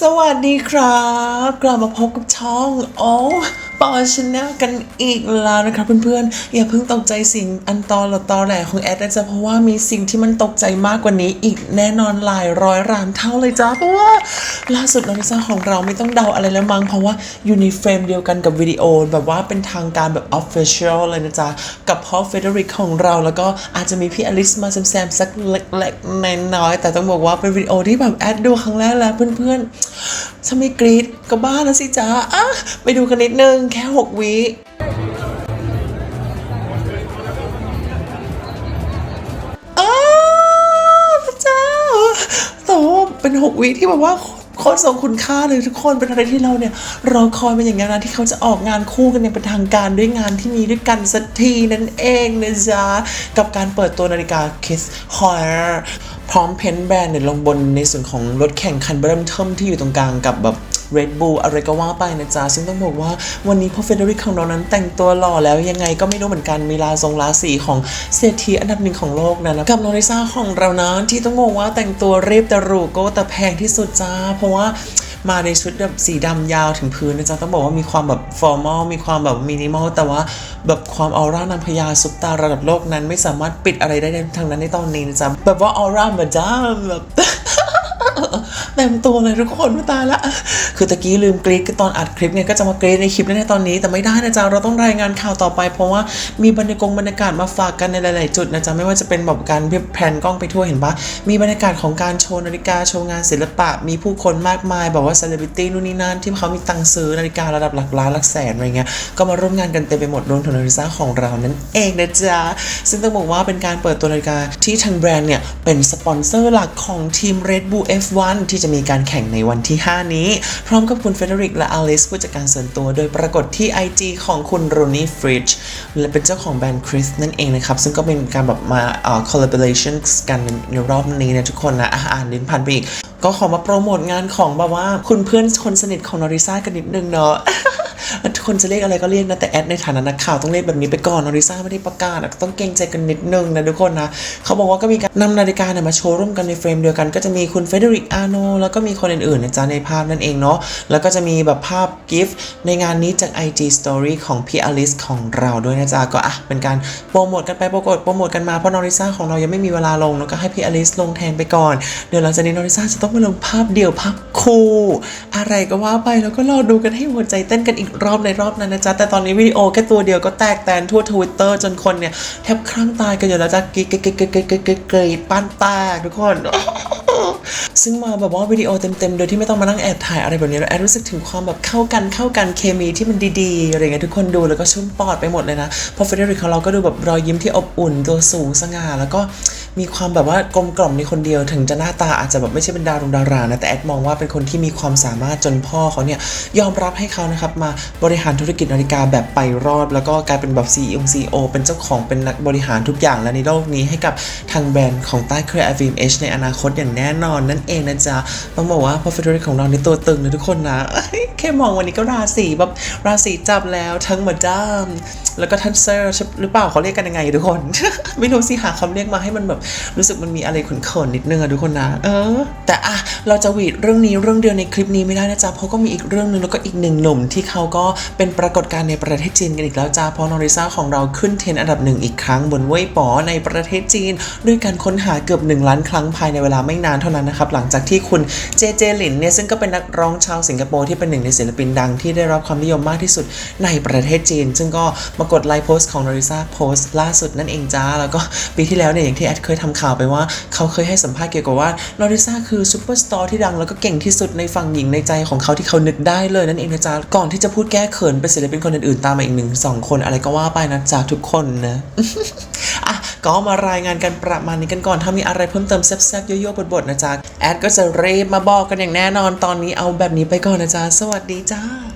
สวัสดีครับ กลับมาพบกับช่อง โอ้ ปอชแนลกันอีกแล้วนะครับเพื่อนๆ อย่าเพิ่งตกใจสิ่งอันตอหรือตอแหลของแอดนะจ๊ะเพราะว่ามีสิ่งที่มันตกใจมากกว่านี้ อีกแน่นอนหลายร้อยล้านเท่าเลยจ้าเพราะว่าล่าสุดน้องลิซ่าของเราไม่ต้องเดาอะไรแล้วมั้งเพราะว่าอยู่ในเฟรมเดียวกันกับวิดีโอ แบบว่าเป็นทางการแบบ Official เลยนะจ๊ะกับพ่อเฟเดริกของเราแล้วก็อาจจะมีพี่อลิสมาแซมๆสักเล็กๆน้อยๆแต่ต้องบอกว่าเป็นวิดีโอที่แบบแอดดูครั้งแรกแล้วเพื่อนๆ ถ้าไม่กรี๊ดก็บ้าแล้วสิจ๊ะอะไปดูกันนิดนึงแค่ 6 วิอ้าพระเจ้าแต่ว่าเป็น 6 วิที่แบบว่าโคต รทรงคุณค่าเลยทุกคนเป็นอะไรที่เราเนี่ยรอคอยมาอย่างยาวนานที่เขาจะออกงานคู่กันอย่างเป็นทางการด้วยงานที่มีด้วยกันสักทีนั่นเองนะจ๊ะ กับการเปิดตัวนาฬิกา Kiss h o r พร้อมเพ้นท์แบรนด์เนี่ยลงบนในส่วนของรถแข่งคันเริ่มเทิมที่อยู่ตรงกลางกับแบบ Red Bull อะไรก็ว่าไปนะจ๊ะ ซึ่งต้องบอกว่าวันนี้พ่อเฟเดริกของเรานั้นแต่งตัวหล่อแล้วยังไงก็ไม่รู้เหมือนกันมีลาทรงลาสีของเศรษฐีอันดับหนึ่งของโลกนะนะกับน้องลิซ่าของเรานะที่ต้องบอกว่าแต่งตัวเรียบแต่หรูโก็แต่แพงที่สุดจ้า เพราะว่ามาในชุดแบบสีดำยาวถึงพื้นนะจ๊ะต้องบอกว่ามีความแบบฟอร์มอลมีความแบบมินิมอลแต่ว่าแบบความออร่านางพญาซุปตาระดับโลกนั้นไม่สามารถปิดอะไรได้ทางนั้นในตอนนี้นะจ๊ะแบบว่าออร่าแบบจ้าแบบ เต็มตัวเลยทุกคนม่ตายละ คือตะกี้ลืมกรีดตอนอัดคลิปเนี่ยก็จะมากรีดในคลิปในตอนนี้ แต่ไม่ได้นะจ๊ะเราต้องรายงานข่าวต่อไป เพราะว่ามีบรรยากาศบรรยากาศมาฝากกันในหลาย ๆ จุดนะจ๊ะไม่ว่าจะเป็นแบบการแพนกล้องไปทั่วเห็นปะมีบรรยากาศของการโชว์นาฬิกาโชว์งานศิลปะ มีผู้คนมากมายแบบว่าเซเลบริตี้นู่นนี่นั่นที่เขามีตังค์ซื้อนาฬิการะดับหลักล้านหลักแสนอะไรเงี้ยก็มาร่วมงานกันเต็มไปหมดรวมถึงนาฬิกาของเรานั่นเองนะจ๊ะซึ่งต้องบอกว่าเป็นการเปิดตัวนาฬิกาที่ทางแบรนด์เนี่ยเป็นสปอนเซอร์หลักของทีม Red Bull F1 ที่จะมีการแข่งในวันที่ 5 นี้ พร้อมกับคุณเฟเดริกและอลิสผู้จัดการส่วนตัว โดยปรากฏที่ IG ของคุณโรนี่ฟริดจ์และเป็นเจ้าของแบรนด์คริสนั่นเองนะครับ ซึ่งก็เป็นการแบบมาเอ่อ collaboration กันในรอบนี้นะทุกคนนะอะอ่านลิ้นพันไปอีก ก็ขอมาโปรโมทงานของแบบว่าคุณเพื่อนคนสนิทของนอริซ่ากันนิดนึงเนาะ ทุกคนจะเรียกอะไรก็เรียกนะ แต่แอดในฐานะนักข่าวต้องเรียกแบบนี้ไปก่อนนอริซ่าไม่ได้ประกาศต้องเกรงใจกันนิดนึงนะทุกคนนะ เขาบอกว่าก็มีการนำนาฬิกาเนี่ยมาโชว์ร่วมกันในเฟรมเดียวกัน ก็จะมีคุณเฟเดริกอาโนแล้วก็มีคนอื่นๆนะจ๊ะในภาพนั่นเองเนาะ แล้วก็จะมีแบบภาพกิฟต์ในงานนี้จาก IG Story ของพี่อลิสของเราด้วยนะจ๊ะ ก็อะเป็นการโปรโมทกันไปโปรโมทโปรโมทกันมาเพราะนอริซ่าของเรายังไม่มีเวลาลงเนอะก็ให้พี่อลิสลงแทนไปก่อน เดี๋ยวหลังจากนี้นอริซ่าจะต้องมาลงภาพเดี่ยวภาพคู่ อะไรก็ว่าไปแล้วก็รอดูกันให้หัวใจเต้นกันอีกรอบในรอบนั้นนะจ๊ะ แต่ตอนนี้วิดีโอแค่ตัวเดียวก็แตกแตนทั่วทวิตเตอร์จนคนเนี่ยแทบครั่งตายกันอยู่แล้วจ้ะกรีดกรีกรีกรีกปั้นแตกทุกคนซึ่งมาแบบว่าวิดีโอเต็มๆ โดยที่ไม่ต้องมานั่งแอบถ่ายอะไรแบบนี้เราแอบรู้สึกถึงความแบบเข้ากันเข้ากันเคมีที่มันดีๆอะไรเงี้ยทุกคนดูแล้วก็ชุ่มปอดไปหมดเลยนะพอเฟเดริกของเราก็ดูแบบรอยยิ้มที่อบอุ่นตัวสูงสง่าแล้วก็ มีความแบบว่ากลมกล่อมในคนเดียว ถึงจะหน้าตาอาจจะแบบไม่ใช่เป็นดารงดารานะแต่แอดมองว่าเป็นคนที่มีความสามารถจนพ่อเขาเนี่ยยอมรับให้เขานะครับมาบริหารธุรกิจนาฬิกาแบบไปรอด แล้วก็กลายเป็นแบบ CEO CEO เป็นเจ้าของเป็นนักบริหารทุกอย่างและในโลกนี้ให้กับทางแบรนด์ของใต้เครือ IVMH ในอนาคตอย่างแน่นอนนั่นเองนะจ๊ะต้องบอกว่าพอเฟเดริกของเราในตัวตึงเลยทุกคนนะแค่มองวันนี้ก็ราศีแบบราศีจับแล้วทั้งมาดามแล้วก็ท่านเซอร์หรือเปล่าเขาเรียกกันยังไงทุกคน ไม่รู้สิหาคำเรียกมาให้มันแบบรู้สึกมันมีอะไรขุนเขินนิดนึงอะทุกคนนะ เออ แต่อะเราจะหวีดเรื่องนี้เรื่องเดียวในคลิปนี้ไม่ได้นะจ๊ะเพราะก็มีอีกเรื่องหนึงแล้วก็อีกหนึ่งหนุ่มที่เขาก็เป็นปรากฏการณ์ในประเทศจีนกันอีกแล้วจ้าเพราะนอริซ่าของเราขึ้นเทรนด์อันดับหนึ่งอีกครั้งบนเว่ยป๋อในประเทศจีน ด้วยการค้นหาเกือบ 1 ล้านครั้งภายในเวลาไม่นานเท่านั้นนะครับหลังจากที่คุณเจเจหลินเนี่ยซึ่งก็เป็นนักร้องชาวสิงคโปร์ที่เป็นหนึ่งในศิลปินดังที่ได้รับความนิยมมากที่สุดในประเทศจีน ซึ่งก็มากดไลค์โพสต์ของนอริซาโพสต์ล่าสุดนั่นเองจ้าแล้วก็ปีที่แล้วเนี่ยอย่างที่แอดเคยทำข่าวไปว่า เขาเคยให้สัมภาษณ์เกี่ยวกับว่านอริซาคือซูเปอร์สตาร์ที่ดังแล้วก็เก่งที่สุดในฝั่งหญิงในใจของเขาที่เขานึกได้เลยนั่นเองนะจ๊ะก่อนที่จะพูดแก้เขินเป็นศิลปินคนอื่นๆตามมาอีกหนึ่งสองคนอะไรก็ว่าไปนะจ๊ะทุกคนนะอะก็มารายงานกันประมาณนี้กันก่อน ถ้ามีอะไรเพิ่มเติมแซ่บๆโยๆบทๆนะจ๊ะแอดก็จะรีบมาบอกกันอย่างแน่นอนตอนนี้เอาแบบนี้ไปก่อนนะจ๊ะสวัสดีจ้า